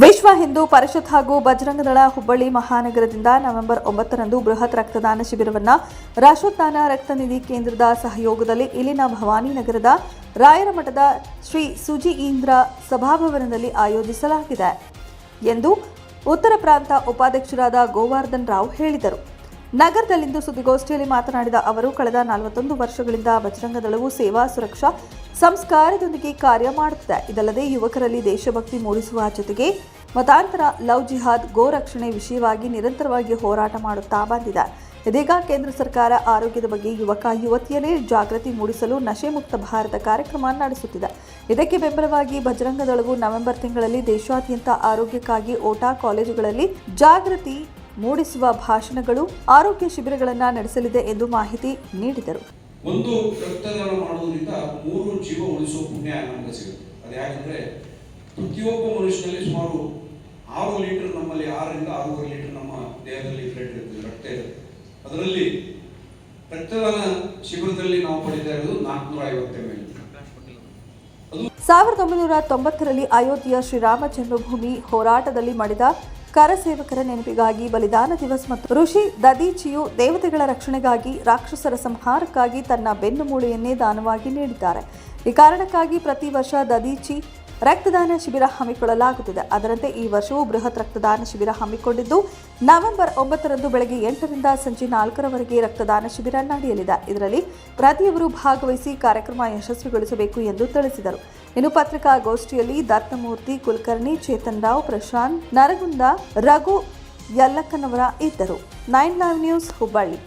ವಿಶ್ವ ಹಿಂದೂ ಪರಿಷತ್ ಹಾಗೂ ಬಜರಂಗದಳ ಹುಬ್ಬಳ್ಳಿ ಮಹಾನಗರದಿಂದ ನವೆಂಬರ್ ಒಂಬತ್ತರಂದು ಬೃಹತ್ ರಕ್ತದಾನ ಶಿಬಿರವನ್ನು ರಾಷ್ಟ್ರೋತ್ಥಾನ ರಕ್ತನಿಧಿ ಕೇಂದ್ರದ ಸಹಯೋಗದಲ್ಲಿ ಇಲ್ಲಿನ ಭವಾನಿ ನಗರದ ರಾಯರ ಮಠದ ಶ್ರೀ ಸುಜಿಈಂದ್ರ ಸಭಾಭವನದಲ್ಲಿ ಆಯೋಜಿಸಲಾಗಿದೆ ಎಂದು ಉತ್ತರ ಪ್ರಾಂತ ಉಪಾಧ್ಯಕ್ಷರಾದ ಗೋವರ್ಧನ್ ರಾವ್ ಹೇಳಿದರು. ನಗರದಲ್ಲಿಂದು ಸುದ್ದಿಗೋಷ್ಠಿಯಲ್ಲಿ ಮಾತನಾಡಿದ ಅವರು, ಕಳೆದ ನಲವತ್ತೊಂದು ವರ್ಷಗಳಿಂದ ಬಜರಂಗದಳವು ಸೇವಾ, ಸುರಕ್ಷಾ, ಸಂಸ್ಕಾರದೊಂದಿಗೆ ಕಾರ್ಯ ಮಾಡುತ್ತಿದೆ. ಇದಲ್ಲದೆ ಯುವಕರಲ್ಲಿ ದೇಶಭಕ್ತಿ ಮೂಡಿಸುವ ಜೊತೆಗೆ ಮತಾಂತರ, ಲವ್ ಜಿಹಾದ್, ಗೋ ರಕ್ಷಣೆ ವಿಷಯವಾಗಿ ನಿರಂತರವಾಗಿ ಹೋರಾಟ ಮಾಡುತ್ತಾ ಬಂದಿದೆ. ಇದೀಗ ಕೇಂದ್ರ ಸರ್ಕಾರ ಆರೋಗ್ಯದ ಬಗ್ಗೆ ಯುವಕ, ಯುವತಿಯರೇ ಜಾಗೃತಿ ಮೂಡಿಸಲು ನಶೆ ಮುಕ್ತ ಭಾರತ ಕಾರ್ಯಕ್ರಮ ನಡೆಸುತ್ತಿದೆ. ಇದಕ್ಕೆ ಬೆಂಬಲವಾಗಿ ಬಜರಂಗದಳವು ನವೆಂಬರ್ ತಿಂಗಳಲ್ಲಿ ದೇಶಾದ್ಯಂತ ಆರೋಗ್ಯಕ್ಕಾಗಿ ಓಟಾ ಕಾಲೇಜುಗಳಲ್ಲಿ ಜಾಗೃತಿ ಮೂಡಿಸುವ ಭಾಷಣಗಳು ಆರೋಗ್ಯ ಶಿಬಿರಗಳನ್ನು ನಡೆಸಲಿದೆ ಎಂದು ಮಾಹಿತಿ ನೀಡಿದರು. ಒಂದು ರಕ್ತದಾನ ಮಾಡುವುದರಿಂದ ಮೂರು ಜೀವ ಉಳಿಸುವ ಪುಣ್ಯ ನಮಗೆ ಸಿಗುತ್ತೆ. ಅದು ಯಾಕಂದ್ರೆ ಪ್ರತಿಯೊಬ್ಬ ಮನುಷ್ಯನಲ್ಲಿ ಸುಮಾರು ಆರು ಲೀಟರ್ ನಮ್ಮಲ್ಲಿ ಆರರಿಂದ ಆರೂವರೆ ಲೀಟರ್ ನಮ್ಮ ದೇಹದಲ್ಲಿ ಬ್ಲಡ್ ಇರ್ತದೆ ರಕ್ತ ಇರುತ್ತೆ. ಅದರಲ್ಲಿ ರಕ್ತದಾನ ಶಿಬಿರದಲ್ಲಿ ನಾವು ಪಡಿತಾ ಇರೋದು ನಾಲ್ಕುನೂರ ಐವತ್ತು ಮೇಲೆ ಸಾವಿರದ ಒಂಬೈನೂರ ತೊಂಬತ್ತರಲ್ಲಿ ಅಯೋಧ್ಯೆಯ ಶ್ರೀರಾಮ ಜನ್ಮಭೂಮಿ ಹೋರಾಟದಲ್ಲಿ ಮಡಿದ ಕರಸೇವಕರ ನೆನಪಿಗಾಗಿ ಬಲಿದಾನ ದಿವಸ್ ಮತ್ತು ಋಷಿ ದದೀಚಿಯು ದೇವತೆಗಳ ರಕ್ಷಣೆಗಾಗಿ ರಾಕ್ಷಸರ ಸಂಹಾರಕ್ಕಾಗಿ ತನ್ನ ಬೆನ್ನುಮೂಳೆಯನ್ನೇ ದಾನವಾಗಿ ನೀಡಿದ್ದಾರೆ. ಈ ಕಾರಣಕ್ಕಾಗಿ ಪ್ರತಿ ವರ್ಷ ದದೀಚಿ ರಕ್ತದಾನ ಶಿಬಿರ ಹಮ್ಮಿಕೊಳ್ಳಲಾಗುತ್ತಿದೆ. ಅದರಂತೆ ಈ ವರ್ಷವೂ ಬೃಹತ್ ರಕ್ತದಾನ ಶಿಬಿರ ಹಮ್ಮಿಕೊಂಡಿದ್ದು, ನವೆಂಬರ್ ಒಂಬತ್ತರಂದು ಬೆಳಗ್ಗೆ ಎಂಟರಿಂದ ಸಂಜೆ ನಾಲ್ಕರವರೆಗೆ ರಕ್ತದಾನ ಶಿಬಿರ ನಡೆಯಲಿದೆ. ಇದರಲ್ಲಿ ಪ್ರತಿಯೊಬ್ಬರು ಭಾಗವಹಿಸಿ ಕಾರ್ಯಕ್ರಮ ಯಶಸ್ವಿಗೊಳಿಸಬೇಕು ಎಂದು ತಿಳಿಸಿದರು. ಇನ್ನು ಪತ್ರಿಕಾಗೋಷ್ಠಿಯಲ್ಲಿ ದತ್ತಮೂರ್ತಿ ಕುಲಕರ್ಣಿ, ಚೇತನ್ ರಾವ್, ಪ್ರಶಾಂತ್, ನರಗುಂದ, ರಘು ಯಲ್ಲಕ್ಕನವರ ಇದ್ದರು. Nine live news, Hubballi.